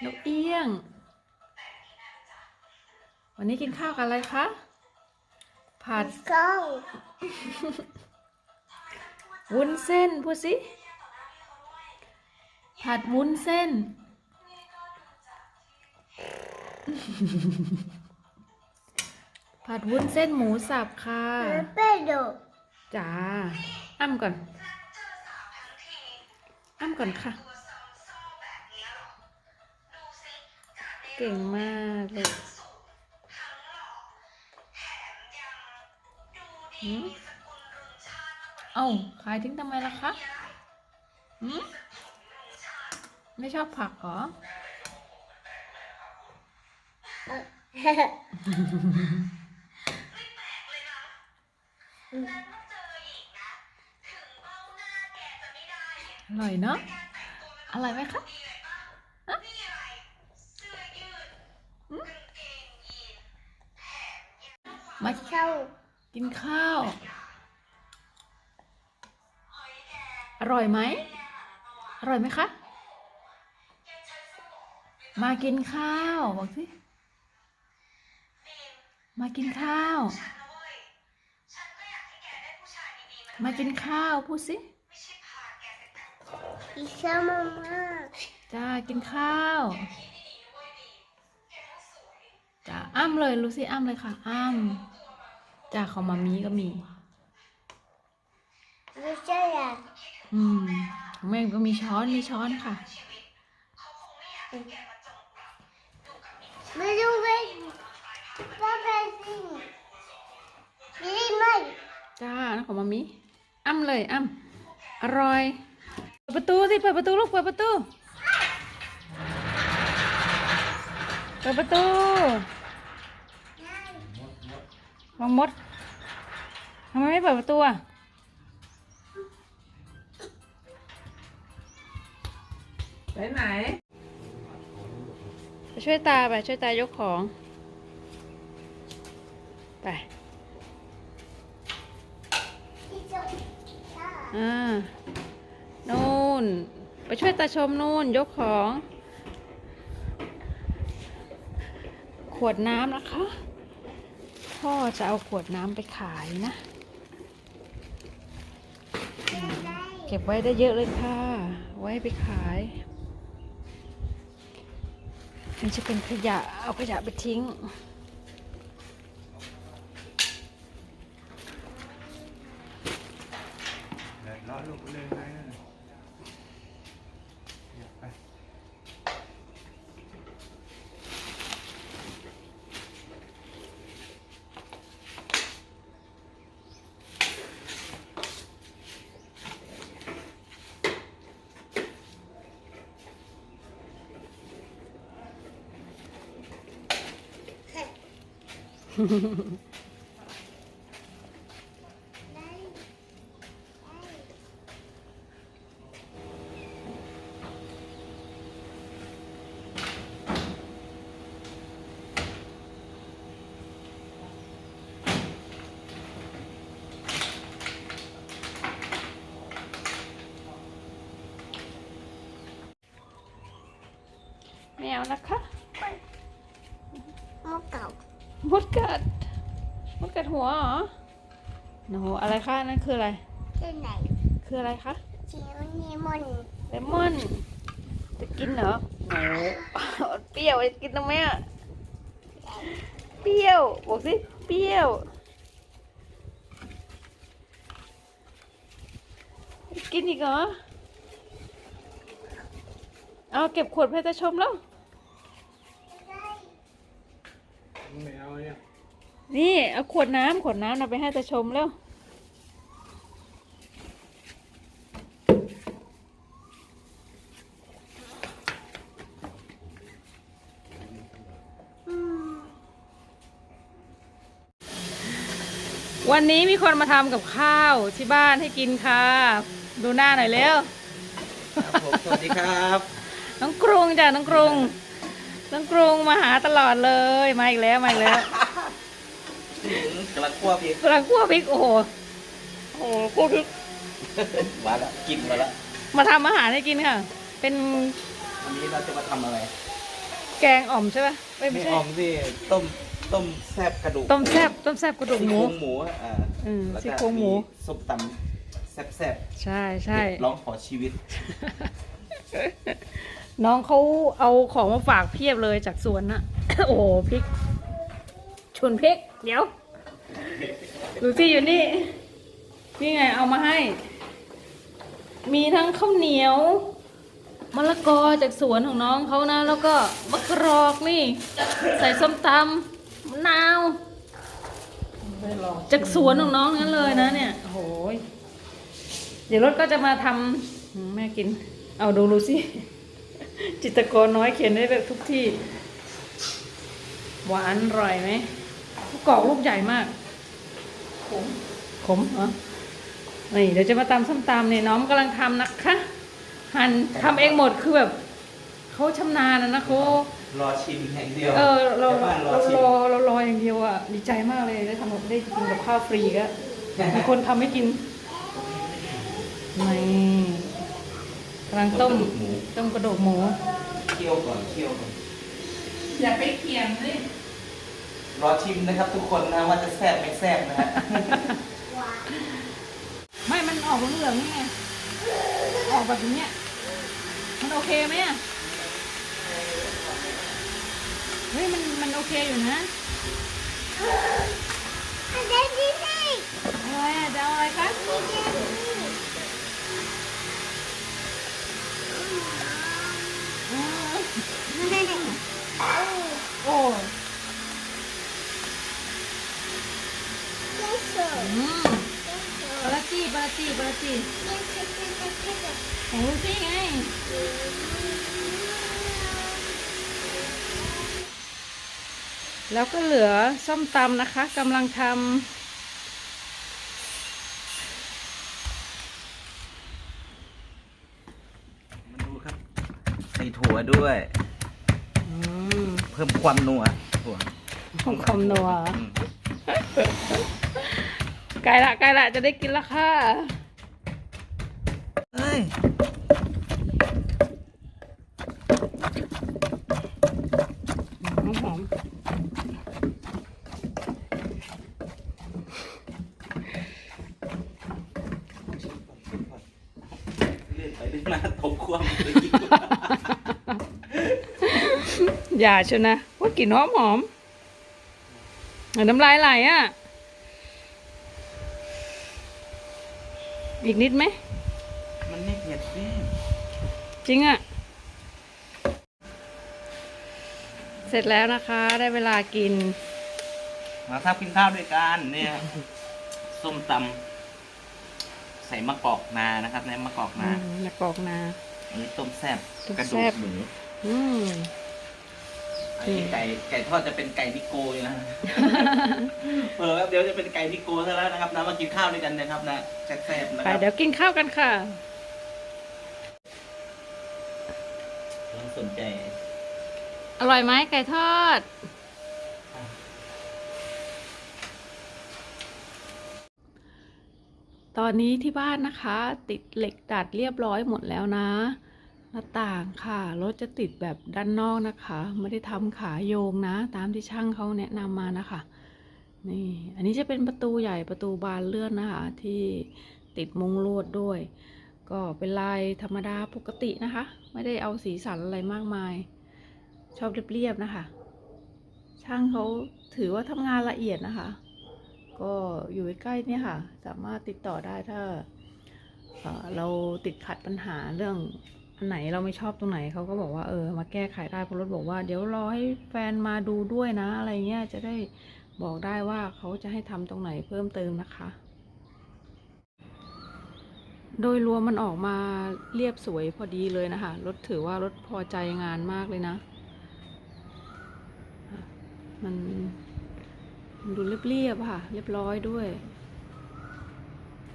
กเอี้ยง วันนี้กินข้าวกับอะไรคะ ผัดกล้องวุ้นเส้นพูดสิ ผัดวุ้นเส้น ผัดวุ้นเส้นหมูสับค่ะแล้วเป็ดดูจ้าอ้ำก่อนอ้ำก่อนค่ะ เก่งมากเลยหืมเอ้าขายทิ้งทำไมล่ะคะหืมไม่ชอบผักเหรอ อร่อยเนาะอร่อยไหมคะฮะหืม มาเข้า กินข้าว อร่อยไหม อร่อยไหมคะ มากินข้าวบอกสิ มากินข้าว มากินข้าวพูดสิอีกข้าวมาม่าจ้ากินข้าว จ้าอ้ำเลยลูซี่อ้ำเลยค่ะ อ้ำจ้าของมามีก็มีไม่ใช่อะอืมของแม่ก็มีช้อนมีช้อนค่ะ ไม่รู้เว้ยว่าเป็นสิ่งนี่ไม่จ้านะของมามีอ้ำเลยอ้ำอร่อยเปิดประตูสิเปิดประตูลูกเปิดประตูเปิดประตู มองมดทำไมไม่เปิดประตูอะไปไหน ไปช่วยตาไปช่วยตายกของ ไปที่จะอ่าอ่านู่น ไปช่วยตาชมนู่น ยกของ ขวดน้ำนะคะ พ่อจะเอาขวดน้ำไปขายนะ เก็บไว้ได้เยอะเลยค่ะ ไว้ไปขายมันจะเป็นขยะ เอาขยะไปทิ้งเดี๋ยวรอลูกเลยไหมนะอยากไป ไม่เอานะคะหม้อเก่า มดกัดมดกัดหัวเหรอโอ้โหอะไรคะนั่นคืออะไรที่ไหนคืออะไรคะที่นี่มันเลมอน จะกินเหรอโอ้โหเปรี้ยวจะกินตรงไหมอะเปรี้ยวบอกสิเปรี้ยวกินอีกเหรอ เอาเก็บขวดเพื่อจะชมแล้ว ไม่เอาเนี่ย นี่เอาขวดน้ำขวดน้ำเอาไปให้ตาชมแล้วอืมวันนี้มีคนมาทำกับข้าวที่บ้านให้กินค่ะ ดูหน้าหน่อยเร็วครับผมสวัสดีครับน้องกรุงจ้ะน้องกรุง น้องกรุงมาหาตลอดเลย มาอีกแล้ว มาอีกแล้ว กำลังคั่วพริกกำลังคั่วพริกโอ้โหโอ้โหคั่วพริกมาแล้วกินมาแล้วมาทำอาหารให้กินค่ะ เป็นวันนี้เราจะมาทำอะไรทแกงอ่อมใช่ปะไม่ไม่ไม่ใช่ออมสิต้มต้มแซ่บกระดูกต้มแซบต้มแซบกระดูกหมู ซี่โครงหมูอะอ่าอืมแล้วซี่ก็โครงหมู ส้มตำแซ่บใช่ๆใช่เผ็ดร้องขอชีวิตน้องเขาเอาของมาฝากเพียบเลยจากสวนน่ะ โอ้โหพริกชวนพริก เดี๋ยวดูที่อยู่นี่ นี่ไงเอามาให้ มีทั้งข้าวเหนียวมะละกอจากสวนของน้องเขานะ แล้วก็มะกรอกนี่ ใส่ส้มตำมะนาวจากสวนของน้องนั้นเลยนะเนี่ยโอ้โหยเดี๋ยวรถก็จะมาทำแม่กิน เอาดูดูสิจิตกรน้อยเขียนได้แบบทุกที่ หวานอร่อยไหม ลูกกอกลูกใหญ่มาก ขม ขมเหรอนี่เดี๋ยวจะมาตำส้มตำเนี่ยน้องกำลังทำนะคะ หั่นทำเองหมดคือแบบเขาชำนาญนะนะเขารอชิมแห่งเดียว เออเราชวบ้นเราชิมรอเรารออย่างเดียวอะดีใจมากเลยได้ทำได้กินกับข้าวฟรีก็มีคนทำให้กินนี่กำลังต้มกระดูกหมูต้มกระดูกหมูเคี่ยวก่อนเคี่ยวก่อนอย่าไปเคียงเลย รอชิมนะครับทุกคนนะว่าจะแซ่บไม่แซ่บนะฮะไม่ มันออกเหลืองๆนี่ไงออกแบบนี้มันโอเคไหมอะ เฮ้ย มัน มันโอเคอยู่นะ อันนี้นี่นี่ อะไรอะจะเอาอะไรคะ นี่นี่ อืม นี่ โอ้ Yes, sir. อืม Yes, sir. ปลาจีปลาจีปลาจี Yes, yes, yes, yes, yes. โอ้สิไง แล้วก็เหลือส้มตำนะคะกำลังทำมาดูครับ ใส่ถั่วด้วย อืมเพิ่มความนัวถั่วของคอมนัวอืม ใกล้ละใกล้ละจะได้กินและค่ะ เอ้ย หอมหอม เลื่อน ไปเลื่อนมาตกความเลยกินอย่าชนะว่ากลิ่นหอมหอมเอาน้ำลายไหลอะ อีกนิดไหม มันไม่เผ็ดสิจริงอะ เสร็จแล้วนะคะ ได้เวลากิน มาทับกินข้าวด้วยกันเนี่ย ส้มตำ ใส่มะกอกนานะครับในมะกอกนาอืมนักกอกนา อันนี้ต้มแซ่บต้มกระแซ่ดูกบหมูอืม อันนี้ไก่ไก่ทอดจะเป็นไก่นิโกอยู่นะ เออครับเดี๋ยวจะเป็นไก่นิโกซะแล้วนะครับนะมากินข้าวด้วยกันนะครับนะแซ่บๆนะไปครับเดี๋ยวกินข้าวกันค่ะต้องสนใจ อร่อยไหมไก่ทอด ตอนนี้ที่บ้านนะคะ ติดเหล็กดัดเรียบร้อยหมดแล้วนะหน้าต่างค่ะรถจะติดแบบด้านนอกนะคะ ไม่ได้ทำขาโยงนะ ตามที่ช่างเขาแนะนำมานะคะ นี่ อันนี้จะเป็นประตูใหญ่ประตูบานเลื่อนนะคะ ที่ติดมุงลวดด้วย ก็เป็นลายธรรมดาปกตินะคะ ไม่ได้เอาสีสันอะไรมากมาย ชอบเรียบๆนะคะ ช่างเขาถือว่าทำงานละเอียดนะคะ ก็อยู่ใกล้ๆเนี่ยค่ะ สามารถติดต่อได้ถ้าเราติดขัดปัญหาเรื่องอันไหนเราไม่ชอบตรงไหนเขาก็บอกว่าเออมาแก้ไขได้เพราะรถบอกว่าเดี๋ยวรอให้แฟนมาดูด้วยนะ อะไรเงี้ยจะได้บอกได้ว่าเขาจะให้ทำตรงไหนเพิ่มเติมนะคะ โดยรวมมันออกมาเรียบสวยพอดีเลยนะคะรถถือว่ารถพอใจงานมากเลยนะ มัน ดูเรียบๆค่ะ เรียบร้อยด้วย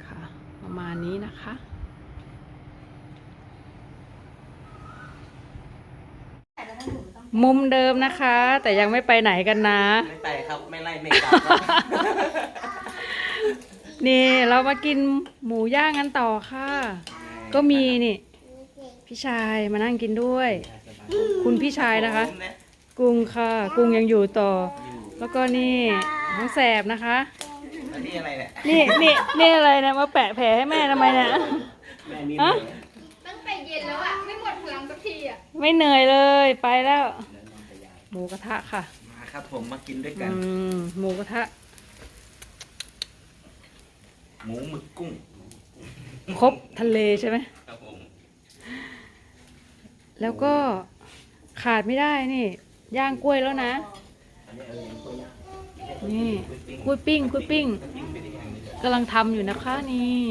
ค่ะ ประมาณนี้นะคะมุมเดิมนะคะ แต่ยังไม่ไปไหนกันนะ ไม่ไปครับ ไม่ไล่ไม่กลับครับนี่เรามากินหมูย่างกันต่อค่ะ ก็มีนี่ พี่ชายมานั่งกินด้วย คุณพี่ชายนะคะผมเยกุ้งค่ะ กุ้งยังอยู่ต่อ แล้วก็นี่น้องแสบนะคะ อันนี้อะไรเนี่ยนี่นี่นี่อะไรนะมาแปะแผลให้แม่ทำไมเนี่ยแม่นี่ฮะตั้งแต่เย็นแล้วอะไม่หมดพลังสักทีอะไม่เหนื่อยเลยไปแล้ว หมูกระทะค่ะ มาครับผมมากินด้วยกัอืน มหมูกระทะ หมูหมึกกุ้งครบทะเลใช่ไหม ครับผมแล้วก็ขาดไม่ได้นี่ ย่างกล้วยแล้วนะอั นี่คุ้ยปิ้งคุ้ยปิ้งกำลังทำอยู่นะคะนี่